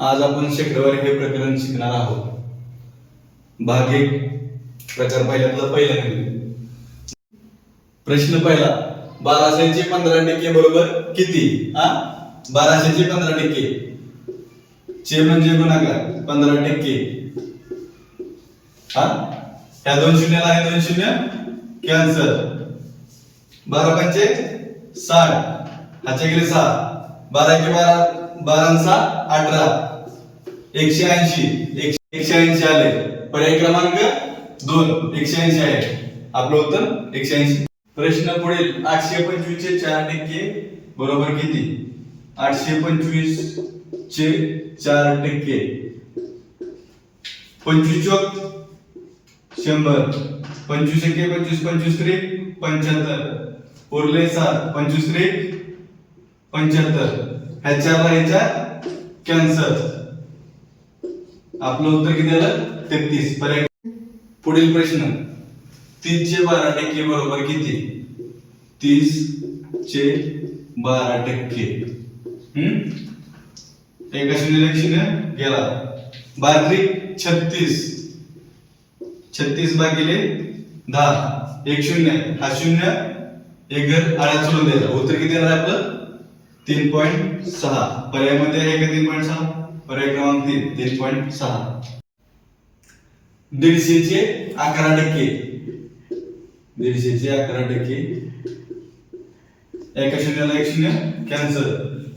आज आपण शेकडवारी हे प्रकरण शिकणार आहोत. भाग एक प्रकार पहिल्यातला पहिला प्रश्न पहिला बाराशेचे पंधरा टक्के बरोबर किती? हा? बाराशेचे पंधरा टक्के. चे म्हणजे गुणाकार पंधरा टक्के. हा? ह्या दोन शून्याला आहे दोन शून्य? कॅन्सर बारा पंचे साठ. ह्याच्या गेले सहा बाराशे बारा बारांचा सहा अठरा. एकशे ऐंशी एकशे एकशे ऐंशी आले. पर्याय क्रमांक दोन एकशे ऐंशी आहे. आपलं उत्तर एकशे ऐंशी. प्रश्न पुढील आठशे पंचवीस चे चार टक्के बरोबर किती? आठशे पंचवीस चे चार टक्के. पंचवीस चौक शंभर. पंचवीस एके पंचवीस पंचवीस त्रिक पंच्याहत्तर. उरले सात पंचवीस त्रिक पंच्याहत्तर. ह्याच्यावर चारला ह्याच्या कॅन्सर आपलं उत्तर किती आलं? तेहतीस. पर्याय पुढील प्रश्न. तीसचे बारा टक्के बरोबर किती? तीस चे बारा टक्के. हम्म? एका शून्य लक्षण गेला. बारीक छत्तीस. छत्तीस भागिले दहा. एक शून्य. हा शून्य एक घर आळ्यात सोडून द्यायचा उत्तर किती येणार आपलं? तीन पॉईंट सहा. पर्यायमध्ये आहे का तीन पॉईंट सहा? पर्याय क्रमांक तीन तीन पॉईंट सहा. दीडशेचे अकरा टक्के. दीडशेचे अकरा टक्के. एका शून्याला एक शून्य कॅन्सर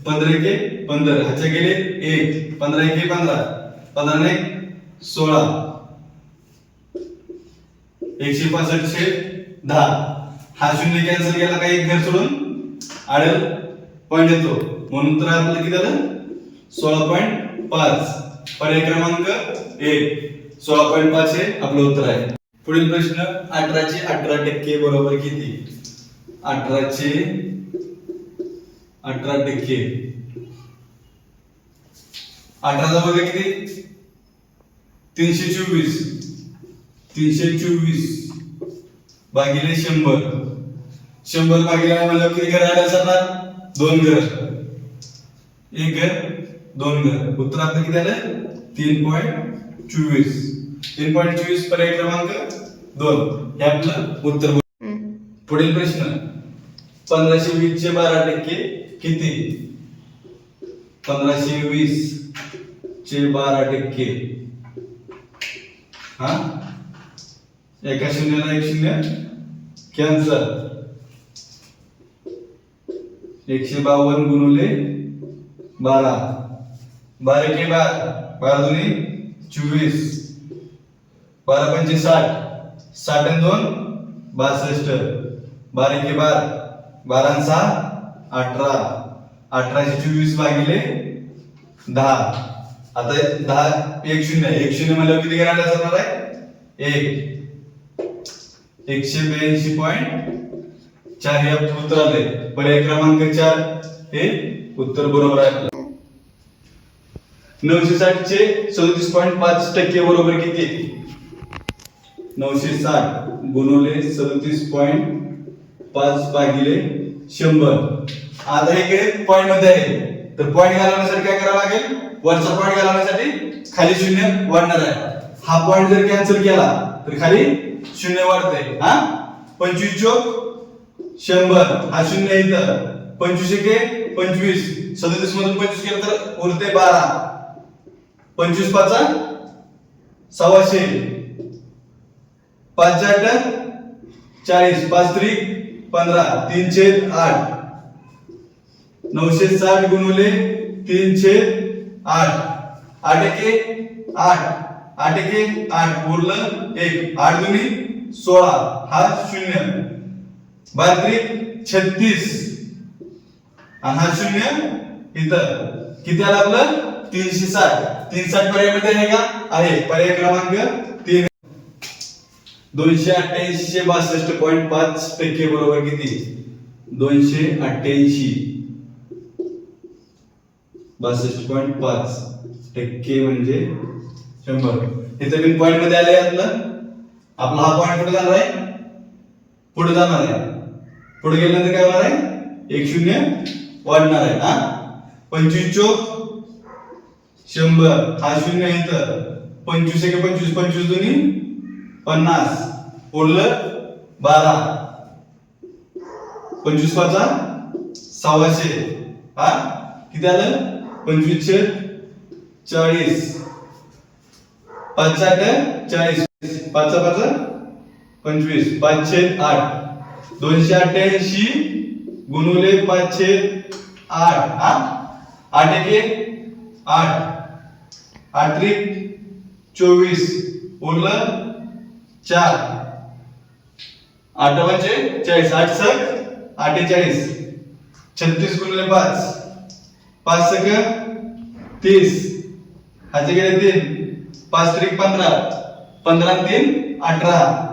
पंधरा के पंधरा. ह्याचे गेले एक. पंधरा एके पंधरा. पंधरा ने सोळा. एकशे पासष्टशे दहा. हा शून्य कॅन्सल केला का एक घर सोडून? आढळ. पॉईंट येतो. म्हणून तर आपलं किती झालं सोळा पॉईंट पाच. पर्याय क्रमांक एक. सोळा पॉईंट पाच हे आपलं उत्तर आहे. पुढील प्रश्न अठराचे अठरा टक्के बरोबर किती? अठराचे अठरा टक्के. अठराचा वर्ग किती? तीनशे चोवीस. तीनशे चोवीस. भागिले शंभर. शंभर भागिले मला किती घर आले दोन घर. एक घर दोन घर. उत्तर आपलं किती आलं? तीन पॉईंट चोवीस. तीन पॉईंट चोवीस पर्याय क्रमांक दोन. हे आपलं उत्तर पुढील प्रश्न. पंधराशे वीस चे बारा टक्के किती? पंधराशे वीस चे बारा टक्के. हा? एका शून्याला एक शून्य. कॅन्सर एकशे बावन्न गुणुले बारा. बारा के बारा. बारा दोन्ही चोवीस. बारा पंचे साठ. साठ आणि दोन बासष्ट. बारा के बारा. बारा सहा अठरा. अठराशे चोवीस भागिले दहा. आता दहा एक शून्य. एक शून्य म्हणजे किती घेणार असणार आहे? एक. एकशे ब्याऐंशी पॉईंट चार हे उत्तर आले. पर्याय क्रमांक चार हे उत्तर बरोबर आहे. नऊशे साठ चे सदतीस पॉईंट पाच टक्के बरोबर किती? नऊशे साठ गुणवले सदतीस पॉईंट पाच भागिले शंभर. आता इकडे पॉईंटमध्ये आहे? तर पॉईंट घालवण्यासाठी काय करावं लागेल? वरचा पॉईंट घालवण्यासाठी खाली शून्य वाढणार आहे. हा पॉईंट जर कॅन्सल केला तर खाली शून्य वाढते हा? पंचवीस चोक शंभर हा शून्य इथं. पंचवीस एके पंचवीस. सदतीस मधून पंचवीस केलं तर उरते बारा. पंचवीस पाच सव्वाशे. पाच आठ चाळीस. पाच त्रिक पंधरा. तीनशे आठ. नऊशे साठ गुणवले तीनशे आठ. आठ एके आठ. आठ एके आठ. उरलं एक. आठ दोन्ही सोळा. हा शून्य. बात्रिक छत्तीस. आणि हा शून्य इथं. किती आलं आपलं? तीनशे साठ. तीन साठ पर्यायमध्ये आहे का? आहे. पर्याय क्रमांक तीन. दोनशे अठ्ठ्याऐंशी बासष्ट पॉईंट पाच टक्के बरोबर किती? दोनशे अठ्ठ्याऐंशी. बासष्ट पॉईंट पाच टक्के म्हणजे शंभर. हे तर पॉईंटमध्ये आले आपलं. आपला हा पॉईंट कुठे जाणार आहे? पुढे जाणार आहे. पुढे गेल्यानंतर काय होणार आहे? एक शून्य वाढणार आहे हा? पंचवीस चोक शंभर हा शून्य इथं. पंचवीस एक पंचवीस पंचवीस दोन्ही पन्नास. उरलं बारा. पंचवीस पाचा सहाशे. हा? किती आलं? पंचवीसशे चाळीस. पाच आठ चाळीस. पाच पाच पंचवीस. पाचशे आठ. दोनशे अठ्ठ्याऐंशी गुणुले पाचशे आठ हा? आठ एक आठ. आठ चोवीस. उरलं चार. आठ म्हणजे चाळीस. आठ सक अठ्ठेचाळीस. छत्तीस गुणले पाच. पाच सक तीस. ह्याचे गेले तीन. पाच त्रिक पंधरा. पंधरा तीन अठरा.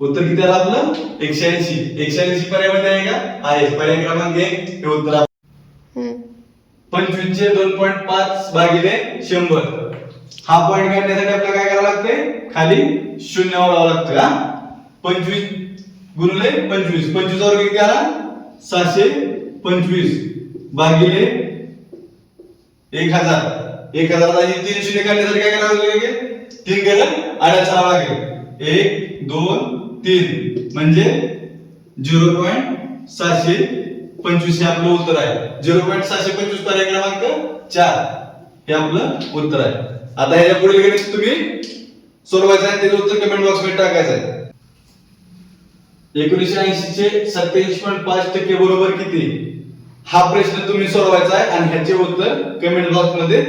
उत्तर किती आलं आपलं? एकशे ऐंशी. एकशे ऐंशी पर्यायमध्ये आहे का? आहे. पर्याय क्रमांक एक हे उत्तर. पंचवीसचे दोन पॉईंट पाच भागिले शंभर. हा पॉईंट काढण्यासाठी आपल्याला काय करावं लागते? खाली शून्य वाढावं लागतं हा? पंचवीस गुणिले पंचवीस. पंचवीस वर किती आला? सहाशे पंचवीस भागिले एक हजार. एक हजार तीन शून्य काढण्यासाठी काय करावं लागेल? तीन केलं आड्या लागेल. एक दोन तीन. म्हणजे झिरो पॉईंट सहाशे पंचवीस हे आपलं उत्तर आहे. झिरो पॉईंट सहाशे पंचवीस पर्याय क्रमांक चार हे आपलं उत्तर आहे. आता ह्याच्या पुढील गणित तुम्ही सोडवायचं आहे त्याचं उत्तर कमेंट बॉक्समध्ये टाकायचं आहे. एकोणीसशे ऐंशी चे सत्याऐंशी पॉईंट पाच टक्के बरोबर किती? हा प्रश्न तुम्ही सोडवायचा आहे आणि ह्याचे उत्तर कमेंट बॉक्समध्ये